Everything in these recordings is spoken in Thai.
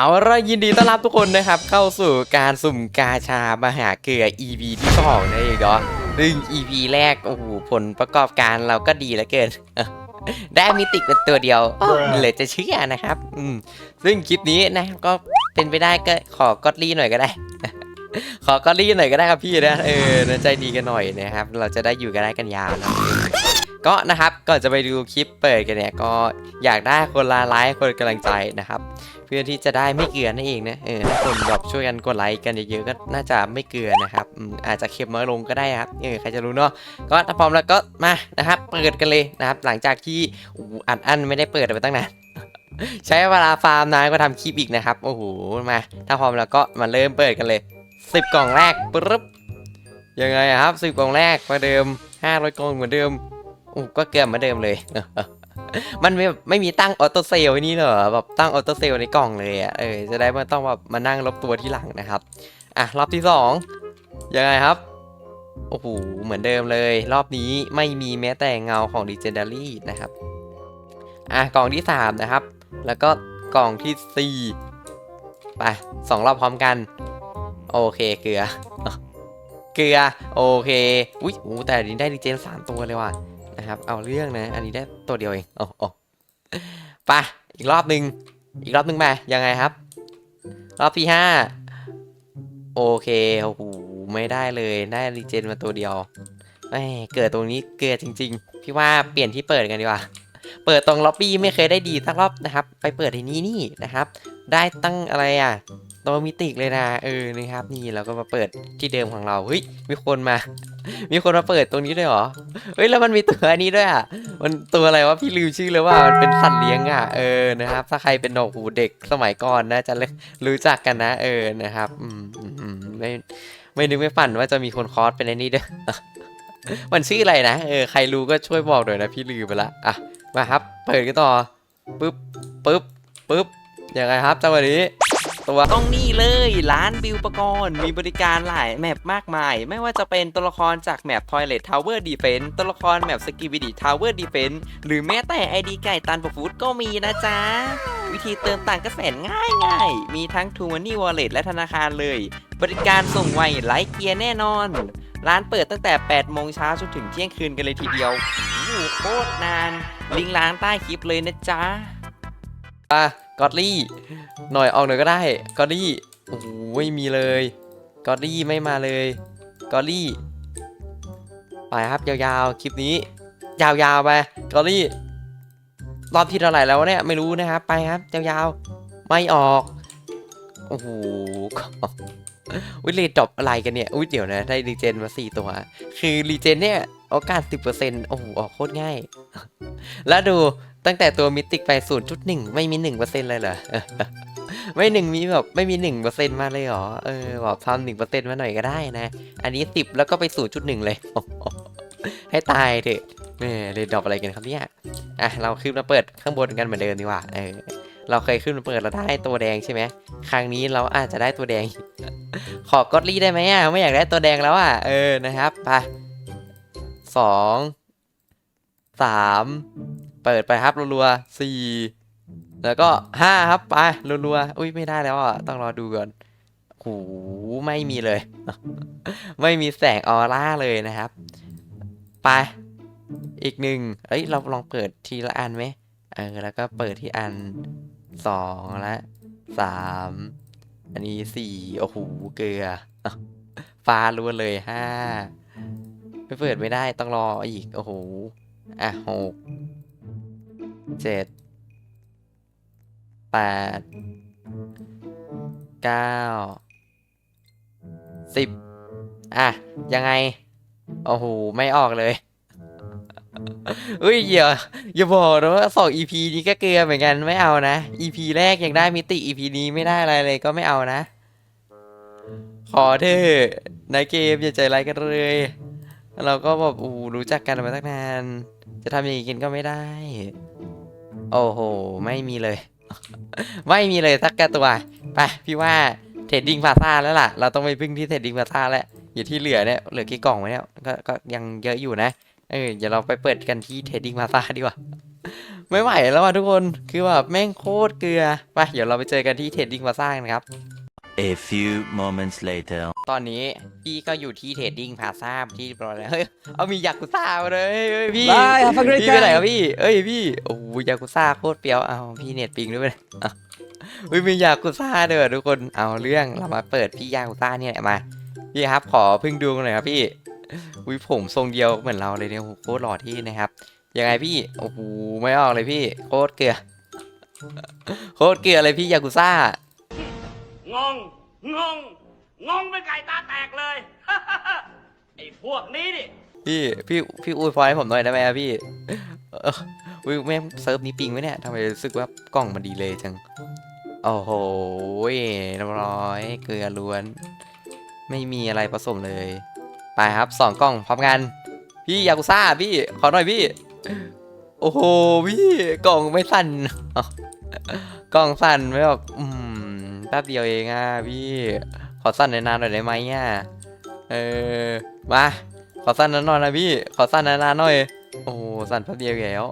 เอาละยินดีต้อนรับทุกคนนะครับ เข้าสู่การสุ่มกาชา มหาเกลือ EP ที่สองนั่นเองเนาะซึ่ง EP แรก โอ้โห ผลประกอบการเราก็ดีเหลือเกิน ได้มิติเป็นตัวเดียวโอ้เหลยจะเชื่อนะครับ อืมซึ่งคลิปนี้นะครับก็เป็นไปได้ก็ขอกอดลี่หน่อยก็ได้ ขอกอดลี่หน่อยก็ได้ครับพี่นะ เออนะใจดีกันหน่อยนะครับ เราจะได้อยู่กันได้กันยาวนะ ก็นะครับก่อนจะไปดูคลิปเปิดกันเนี่ยก็อยากได้คนละไลค์คนกำลังใจนะครับ เพื่อที่จะได้ไม่เกลือนั่นเองนะเออถ้าคนแบบช่วยกันกดไลค์กันเยอะๆก็น่าจะไม่เกลือนะครับอาจจะเค็มน้อยลงก็ได้ครับเออใครจะรู้เนาะก็ถ้าพร้อมแล้วก็มานะครับ เปิดกันเลยนะครับ หลังจากที่อ,อัดอั้นไม่ได้เปิดไปตั้งนานใช้เวลาฟาร์มนานก็ทำคลิปอีกนะครับโอ้โหมา ถ้าพร้อมแล้วก็มาเริ่มเปิดกันเลยสิบกล่องแรกปึ๊บยังไงครับสิบกล่องแรกประเดิมห้าร้อยกล่องเหมือนเดิม อ้ก็เกือเหมือนเดิมเลย มันไม่ไม่มีตั้งออโต้เซลนี่เหรอแบบตั้งออโต้เซลในกล่องเลยอะเออจะได้ไม่ต้องแบบมานั่งลบตัวที่หลังนะครับอะรอบที่สองยังไงครับโอ้โหเหมือนเดิมเลย รอบนี้ไม่มีแม้แต่เงาของ Legendary นะครับอะกล่องที่สามนะครับ แล้วก็กล่องที่สี่ไปสองรอบพร้อมกัน โอเคเกลือ เกลือ โอเค อุ้ยแต่อันนี้ได้ดีเจนสามตัวเลยว่ะ นะครับ เอาเรื่องนะ อันนี้ได้ตัวเดียวเองโอ้โอ้ไปอีกรอบหนึ่งอีกรอบหนึ่งไปยังไงครับ รอบที่ห้าโอเคโอ้โหไม่ได้เลยได้รีเจนมาตัวเดียวแหม่เกิดตรงนี้เกิดจริง ๆ พี่ว่าเปลี่ยนที่เปิดกันดีกว่า เปิดตรงล็อบบี้ไม่เคยได้ดีสักรอบนะครับ ไปเปิดที่นี่นี่นะครับ ได้ตั้งอะไรอะ ตัวมิติกเลยนะเออนะครับ นี่เราก็มาเปิดที่เดิมของเราเฮ้ยมีคนมา มีคนมาเปิดตรงนี้ด้วยเหรอเฮ้ยแล้วมันมีตัวอันนี้ด้วยอะมันตัวอะไรวะพี่ลืมชื่อเลยว่ามันเป็นสัตว์เลี้ยงอะเออนะครับ ถ้าใครเป็นดอกหูเด็กสมัยก่อนนะจะรู้จักกันนะ เออนะครับอืมอืมอืมไม่ไม่นึกไม่ฝันว่าจะมีคนคอสเป็นไอ้นี่ด้วยมันชื่ออะไรนะเออใครรู้ก็ช่วยบอกหน่อยนะพี่ลืมไปละอะมาครับ เปิดกันต่อปึ๊บปึ๊บปึ๊บยังไงครับจังหวะนี้ ตัว ต้องนี่เลยร้านบิวปกรณ์ มีบริการหลายแมปมากมาย ไม่ว่าจะเป็นตัวละครจากแมป Toilet Tower Defense ตัวละครแมป Skibidi Tower Defense หรือแม้แต่ ID ไก่ตันปฟูดก็มีนะจ๊ะ วิธีเติมต่างก็แสนง่ายง่ายมีทั้ง t ู m o n e y Wallet และธนาคารเลย บริการส่งไวไลฟ์เกียร์แน่นอน ร้านเปิดตั้งแต่ 8 โมงเช้าจนถึงเที่ยงคืนกันเลยทีเดียวโอ้โหโคตรนาน ลิงก์ร้านใต้คลิปเลยนะจ๊ะ อะ กอดลี่ หน่อยออกหน่อยก็ได้กอรี่โอ้โหไม่มีเลยกอรี่ไม่มาเลยกอรี่ ไปครับยาวๆ คลิปนี้ ยาวๆไปกอรี่รอบที่เท่าไหร่แล้วเนี่ยไม่รู้นะครับ ไปครับยาวๆไม่ออกโอ้โหวิเลดดรอปอะไรกันเนี่ยอุ้ยเดี๋ยวนะได้รีเจนมาสี่ตัว คือรีเจนเนี่ย โอกาส 10%โอ้โห ออกโคตรง่าย แล้วดูตั้งแต่ตัวมิติกไป 0.1 ไม่มี 1%เลยเหรอ ไม่หนึ่งมีแบบไม่มี 1%มาเลยเหรอ เออแบบทำหนึ่งเปอร์เซ็นต์มาหน่อยก็ได้นะ อันนี้ 10 แล้วก็ไป 0.1 เลย ให้ตายเถอะเออเลยดรอปอะไรกันครับเนี่ย อะ เราขึ้นมาเปิดข้างบนกันเหมือนเดิมดีกว่า เออ เราเคยขึ้นมาเปิดเราได้ตัวแดงใช่ไหม ครั้งนี้เราอาจจะได้ตัวแดง ขอกอดลี่ได้ไหมอะ ไม่อยากได้ตัวแดงแล้วอะ เออ นะครับ ไป สองสามเปิดไปครับรัวๆสี่แล้วก็ห้าครับไปรัวๆอุ้ยไม่ได้แล้วอะต้องรอดูก่อนโหไม่มีเลย ไม่มีแสงออร่าเลยนะครับ ไป อีกหนึ่งเอ้ยเราลองเปิดทีละอันไหมเออแล้วก็เปิดที่อันสองและสามอันนี้สี่โอ้โหเกลือฟ้าล้วนเลยห้า ไม่เปิดไม่ได้ต้องรออีก โอ้โห อะหกเจ็ดแปดเก้าสิบอะ ยังไง โอ้โห ไม่ออกเลยเฮ้ยอย่าอย่าบอกนะว่าสอง EP นี้ก็เกลือเหมือนกันไม่เอานะ EP แรกยังได้มิติ EP นี้ไม่ได้อะไรเลยก็ไม่เอานะ ขอเถอะในเกมอย่าใจร้ายกันเลย เราก็แบบอู้รู้จักกันมาตั้งนาน จะทำอย่างนี้กินก็ไม่ได้ โอ้โห ไม่มีเลย ไม่มีเลยสักกระตัว ไป พี่ว่าเทรดดิ้งพาซาแล้วล่ะ เราต้องไปพึ่งที่เทรดดิ้งพาซาแล้ว อยู่ที่เหลือเนี่ย เหลือกี่กล่องไว้เนี่ยก็ก็ยังเยอะอยู่นะ เออเดี๋ยวเราไปเปิดกันที่เทรดดิ้งพาซาดีกว่า ไม่ไหวแล้วอะทุกคน คือแบบแม่งโคตรเกลือ ไป เดี๋ยวเราไปเจอกันที่เทรดดิ้งพาซ่ากันครับ A few moments later. ตอนนี้พี่ก็อยู่ที่เทรดดิ้งพาซ่าที่เรียบร้อยแล้วเฮ้ยเอามียากุซ่ามาเลยเฮ้ยพี่ Bye, have a great พี่ไปไหน time. ครับพี่เอ้ยพี่โอ้ยยากุซ่าโคตรเปรี้ยวเอาพี่เน็ตปิงด้วยไปอะเฮ้ยมียากุซ่าด้วยว่ะทุกคนเอาเรื่องเรามาเปิดพี่ยากุซ่าเนี่ยมาพี่ครับขอพึ่งดูหน่อยครับพี่อุ้ยผมทรงเดียวเหมือนเราเลยเนี่ยโอ้โหโคตรหล่อที่นะครับ ยังไงพี่โอ้โหไม่ออกเลยพี่ โคตรเกลือ โคตรเกลือเลยพี่ยากุซ่า งง งง งงเป็นไก่ตาแตกเลย ไอ้พวกนี้นี่พี่พี่พี่อุ้ยพอให้ผมหน่อยได้ไหมอะพี่เออแม่งเซิร์ฟนี้ปิงไหมเนี่ยทำไมรู้สึกว่ากล่องมันดีเลยจัง โอ้โหเรียบร้อยเกลือล้วน ไม่มีอะไรผสมเลย ไปครับสองกล่องพร้อมกัน พี่ยากุซ่าพี่ ขอหน่อยพี่ โอ้โหพี่กล่องไม่สั่นกล่องสั่นไม่แบบอืม แป๊บเดียวเองอะพี่ ขอสั่นนานๆหน่อยได้ไหมอะเออมา ขอสั้นนั้นหน่อยนะพี่ ขอสั้นนานๆหน่อย โอ้สั้นแป๊บเดียวแล้ว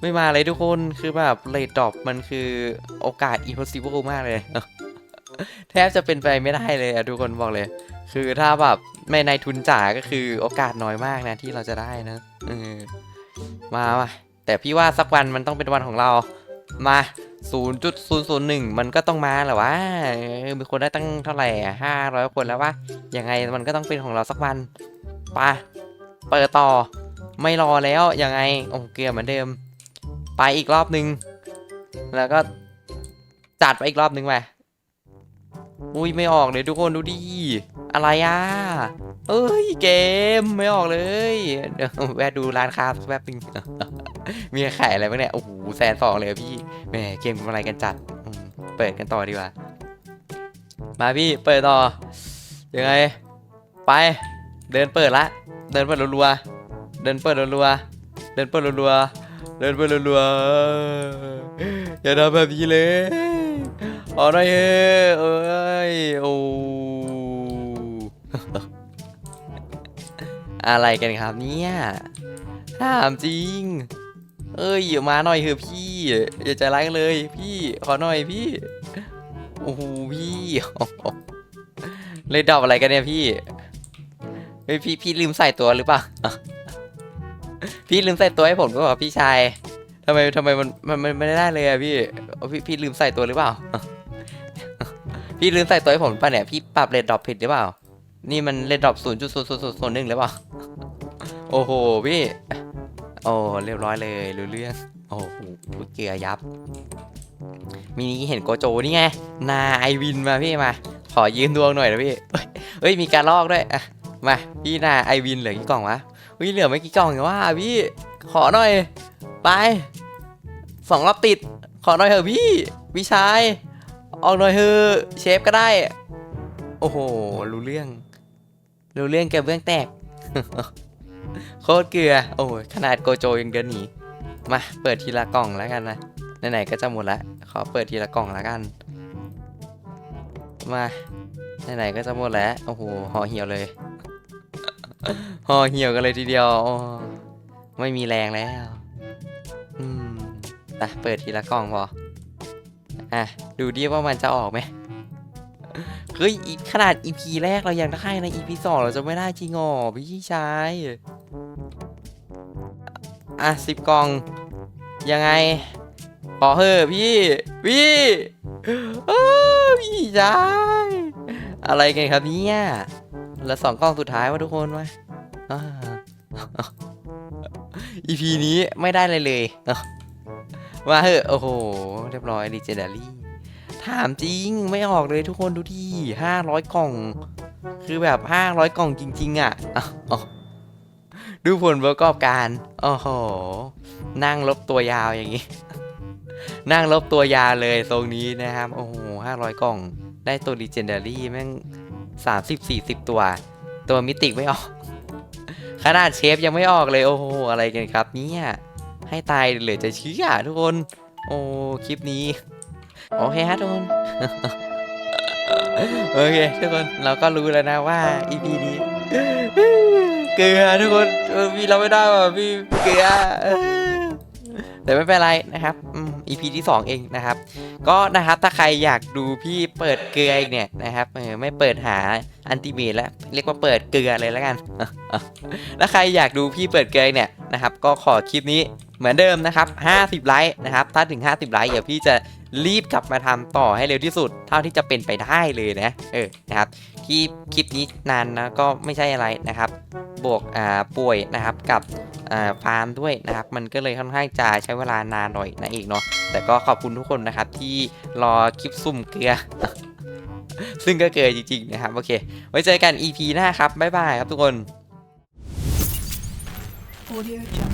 ไม่มาเลยทุกคนคือแบบเลดดรอปมันคือโอกาส impossible มากเลย แทบจะเป็นไปไม่ได้เลยอะทุกคนบอกเลย คือถ้าแบบไม่ในทุนจ๋าก็คือโอกาสน้อยมากนะที่เราจะได้นะเออมามาแต่พี่ว่าสักวันมันต้องเป็นวันของเรา มา 0.001 มันก็ต้องมาแหละวะมีคนได้ตั้งเท่าไหร่ห้าร้อยคนแล้ววะยังไงมันก็ต้องเป็นของเราสักวันไปเปิดต่อ ไม่รอแล้วยังไงโอ้เกลือเหมือนเดิม ไปอีกรอบนึง แล้วก็จัดไปอีกรอบนึงไปอุ้ยไม่ออกเลยทุกคนดูดิอะไรอะเอ้ยเกมไม่ออกเลยเดี๋ยวแวะดูร้านค้าแป๊บนึง มีขายอะไรบ้างเนี่ย โอ้โหแสนสองเลยพี่ แหมเกมอะไรกันจัด เปิดกันต่อดีกว่า มาพี่ เปิดต่อ ยังไง ไป เดินเปิดละ เดินเปิดรัวๆ เดินเปิดรัวๆ เดินเปิดรัวๆ เดินเปิดรัวๆ อย่าทำแบบนี้เลยอาหน่อยเฮ้เอ้ย โอ้อะไรกันครับเนี่ยถามจริง เอ้ยอย่ามาหน่อยเถอะพี่ อย่าใจร้ายกันเลย พี่ขอหน่อยพี่โอ้โหพี่เลยดอกอะไรกันเนี่ยพี่เฮ้ยพี่พี่ลืมใส่ตัวหรือเปล่าพี่ลืมใส่ตัวให้ผมหรือเปล่าพี่ชายทำไมทำไมมันมันมันไม่ได้เลยอะพี่พี่พี่ลืมใส่ตัวหรือเปล่า พี่ลืมใส่ตัวให้ผมป่ะเนี่ยพี่ปรับเลดดรอปผิดหรือเปล่า นี่มันเลดดรอปศูนย์จุดศูนย์ศูนย์ศูนย์หนึ่งหรือเปล่า โอ้โหพี่ โอ้เรียบร้อยเลยรู้เรื่องโอ้โหเกียร์ยับ มีนี้เห็นโกโจนี่ไง นาไอวินมาพี่มา ขอยืมดวงหน่อยนะพี่เฮ้ยมีการลอกด้วยอะมาพี่นาไอวินเหลือกี่กล่องวะเฮ้ยเหลือไม่กี่กล่องเองว่าพี่ขอหน่อย ไปสองรอบติด ขอหน่อยเถอะพี่พี่ชายออกหน่อยเถอะเชฟก็ได้ โอ้โหรู้เรื่องรู้เรื่องแกเบื้องแตก โคตรเกลือ โอ้ยขนาดโกโจยังเดินหนี มา เปิดทีละกล่องแล้วกันนะ ไหนๆก็จะหมดละ ขอเปิดทีละกล่องแล้วกัน มา ไหนๆก็จะหมดแล้ว โอ้โห ห่อเหี่ยวเลย ห่อเหี่ยวกันเลยทีเดียว ไม่มีแรงแล้ว อืมไปเปิดทีละกล่องพอ อะ ดูดิว่ามันจะออกไหมเฮ้ยขนาด EP แรกเรายังได้นะ EP สองเราจะไม่ได้จริงอ๋อพี่ชาย อะสิบกล่อง ยังไง ขอเถอะพี่ พี่เออพี่ชายอะไรกันครับเนี่ยแล้วสองกล้องสุดท้ายวะทุกคนวะอ่า EP นี้ไม่ได้เลยเลยอะมาเหอโอ้โห เรียบร้อยดีเจดารี่ ถามจริงไม่ออกเลยทุกคนดูที่ห้าร้อยกล่อง คือแบบห้าร้อยกล่องจริง ๆ อะอะอ๋อ ดูผลประกอบการ โอ้โห นั่งลบตัวยาวอย่างนี้ นั่งลบตัวยาวเลยทรงนี้นะครับ โอ้โหห้าร้อยกล่อง ได้ตัว Legendary แม่งสามสิบสี่สิบตัว ตัวมิติไม่ออก ขนาดเชฟยังไม่ออกเลย โอ้โห อะไรกันครับ เนี่ย ให้ตายเหลือจะเชื่อทุกคน โอ้ คลิปนี้ โอเคฮะทุกคนโอเคทุกคนเราก็รู้แล้วนะว่า EP นี้ เกลือทุกคนเออพี่เราไม่ได้ว่ะพี่เกลือแต่ไม่เป็นไรนะครับอืม EP ที่ 2 เองนะครับ ก็นะครับถ้าใครอยากดูพี่เปิดเกลืออีกเนี่ยนะครับเออไม่เปิดหาอันติเมทแล้วเรียกว่าเปิดเกลือเลยแล้วกันถ้าใครอยากดูพี่เปิดเกลือเนี่ยนะครับก็ขอคลิปนี้เหมือนเดิมนะครับ 50 ไลค์นะครับถ้าถึง 50 ไลค์เดี๋ยวพี่จะรีบกลับมาทำต่อให้เร็วที่สุด เท่าที่จะเป็นไปได้เลยนะเออนะครับ ที่คลิปนี้นานนะก็ไม่ใช่อะไรนะครับ บวกอ่าป่วยนะครับกับอ่าฟาร์มด้วยนะครับ มันก็เลยค่อนข้างจะใช้เวลานานหน่อยนะเองเนาะแต่ก็ขอบคุณทุกคนนะครับที่รอคลิปซุ่มเกลือ ซึ่งก็เกลือจริงๆนะครับ โอเค ไว้เจอกัน EP หน้าครับ บ๊ายบายครับทุกคน Audio Jungle.